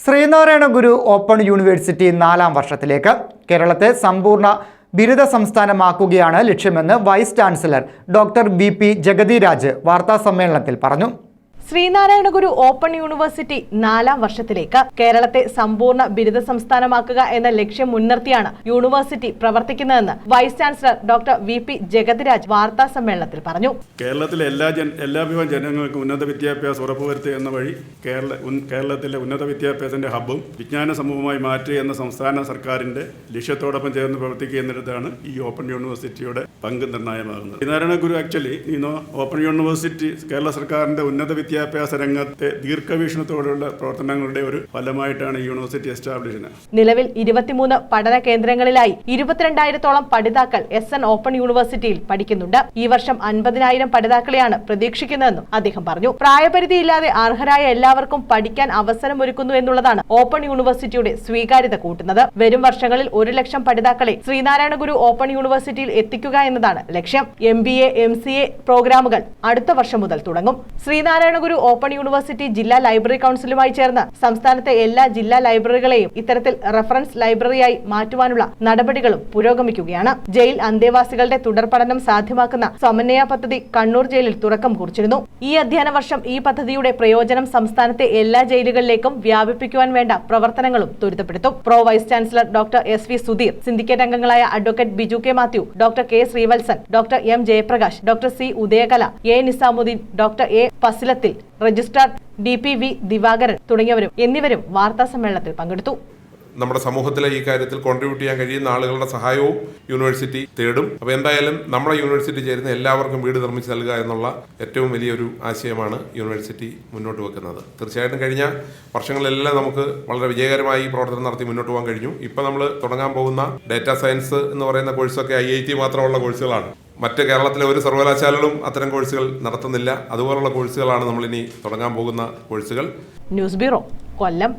Sreenarayana Guru open university നാലാം വർഷത്തിലേക്ക് കേരളത്തെ സമ്പൂർണ ബിരുദ സംസ്ഥാനമാക്കുകയാണ് ലക്ഷ്യമെന്ന് vice chancellor doctor B P Jagathiraj വാർത്താസമ്മേളനത്തിൽ പറഞ്ഞു. ശ്രീനാരായണ ഗുരു ഓപ്പൺ യൂണിവേഴ്സിറ്റി നാലാം വർഷത്തിലേക്ക് കേരളത്തെ സമ്പൂർണ ബിരുദ സംസ്ഥാനമാക്കുക എന്ന ലക്ഷ്യം മുൻനിർത്തിയാണ് യൂണിവേഴ്സിറ്റി പ്രവർത്തിക്കുന്നതെന്ന് vice chancellor doctor V P Jagathiraj വാർത്താ സമ്മേളനത്തിൽ പറഞ്ഞു. കേരളത്തിലെ എല്ലാ എല്ലാ വിഭാഗം ജനങ്ങൾക്കും ഉന്നത വിദ്യാഭ്യാസം ഉറപ്പുവരുത്തുക എന്ന വഴി കേരള കേരളത്തിലെ ഉന്നത വിദ്യാഭ്യാസത്തിന്റെ ഹബ്ബും വിജ്ഞാന സമൂഹമായി മാറ്റുക എന്ന സംസ്ഥാന സർക്കാരിന്റെ ലക്ഷ്യത്തോടൊപ്പം ചേർന്ന് പ്രവർത്തിക്കുക എന്നിടത്താണ് ഈ ഓപ്പൺ യൂണിവേഴ്സിറ്റിയുടെ പങ്ക് നിർണായകമാകുന്നത്. ശ്രീനാരായണ ഗുരു ആക്ച്വലി ഇന്നോ ഓപ്പൺ യൂണിവേഴ്സിറ്റി കേരള സർക്കാരിന്റെ ഉന്നത വിദ്യാഭ്യാസ രംഗത്തെ ദീർഘവീക്ഷണത്തോടെയുള്ള പ്രവർത്തനങ്ങളുടെ ഒരു ഫലമായിട്ടാണ് യൂണിവേഴ്സിറ്റി എസ്റ്റാബ്ലിഷ് നിലവിൽ ഇരുപത്തിമൂന്ന് പഠന കേന്ദ്രങ്ങളിലായി ഇരുപത്തിരണ്ടായിരത്തോളം പഠിതാക്കൾ എസ് എൻ ഓപ്പൺ യൂണിവേഴ്സിറ്റിയിൽ പഠിക്കുന്നുണ്ട്. ഈ വർഷം അൻപതിനായിരം പഠിതാക്കളെയാണ് പ്രതീക്ഷിക്കുന്നതെന്നും അദ്ദേഹം പറഞ്ഞു. പ്രായപരിധിയില്ലാതെ അർഹരായ എല്ലാവർക്കും പഠിക്കാൻ അവസരം ഒരുക്കുന്നു എന്നുള്ളതാണ് ഓപ്പൺ യൂണിവേഴ്സിറ്റിയുടെ സ്വീകാര്യത കൂട്ടുന്നത്. വരും വർഷങ്ങളിൽ ഒരു ലക്ഷം പഠിതാക്കളെ ശ്രീനാരായണ ഗുരു ഓപ്പൺ യൂണിവേഴ്സിറ്റിയിൽ എത്തിക്കുക എന്നതാണ് ലക്ഷ്യം. M B A M C A പ്രോഗ്രാമുകൾ അടുത്ത വർഷം മുതൽ തുടങ്ങും. ശ്രീനാരായണ ഗുരു ഓപ്പൺ യൂണിവേഴ്സിറ്റി ജില്ലാ ലൈബ്രറി കൗൺസിലുമായി ചേർന്ന് സംസ്ഥാനത്തെ എല്ലാ ജില്ലാ ലൈബ്രറികളെയും ഇത്തരത്തിൽ റഫറൻസ് ലൈബ്രറിയായി മാറ്റുവാനുള്ള നടപടികളും പുരോഗമിക്കുകയാണ്. ജയിൽ അന്തേവാസികളുടെ തുടർ പഠനം സാധ്യമാക്കുന്ന സമന്വയ പദ്ധതി കണ്ണൂർ ജയിലിൽ തുടക്കം കുറിച്ചിരുന്നു. ഈ അധ്യയന വർഷം ഈ പദ്ധതിയുടെ പ്രയോജനം സംസ്ഥാനത്തെ എല്ലാ ജയിലുകളിലേക്കും വ്യാപിപ്പിക്കുവാൻ വേണ്ട പ്രവർത്തനങ്ങളും ത്വരിതപ്പെടുത്തും. Pro vice chancellor doctor S. V. Sudheer syndicate അംഗങ്ങളായ advocate Biju K. Mathew doctor K. Sreevalsan doctor M. Jayaprakash doctor C. Udayakala A. Nizamuddin doctor A. Fazilathil registrar D P V Divakaran തുടങ്ങിയവരും എന്നിവരും വാർത്താ സമ്മേളനത്തിൽ പങ്കെടുത്തു. നമ്മുടെ സമൂഹത്തിലെ ഈ കാര്യത്തിൽ കോൺട്രിബ്യൂട്ട് ചെയ്യാൻ കഴിയുന്ന ആളുകളുടെ സഹായവും യൂണിവേഴ്സിറ്റി തേടും. അപ്പോൾ എന്തായാലും നമ്മുടെ യൂണിവേഴ്സിറ്റി ചേരുന്ന എല്ലാവർക്കും വീട് നിർമ്മിച്ച് നൽകുക എന്നുള്ള ഏറ്റവും വലിയൊരു ആശയമാണ് യൂണിവേഴ്സിറ്റി മുന്നോട്ട് വെക്കുന്നത്. തീർച്ചയായിട്ടും കഴിഞ്ഞ വർഷങ്ങളിലെല്ലാം നമുക്ക് വളരെ വിജയകരമായി ഈ പ്രവർത്തനം നടത്തി മുന്നോട്ട് പോകാൻ കഴിഞ്ഞു. ഇപ്പോൾ നമ്മൾ തുടങ്ങാൻ പോകുന്ന ഡാറ്റാ സയൻസ് എന്ന് പറയുന്ന കോഴ്സൊക്കെ ഐ ഐ ടി മാത്രമുള്ള കോഴ്സുകളാണ് മറ്റ് കേരളത്തിലെ ഒരു സർവകലാശാലകളും അത്തരം കോഴ്സുകൾ നടത്തുന്നില്ല. അതുപോലുള്ള കോഴ്സുകളാണ് നമ്മളിനി തുടങ്ങാൻ പോകുന്ന കോഴ്സുകൾ. News bureau Kollam.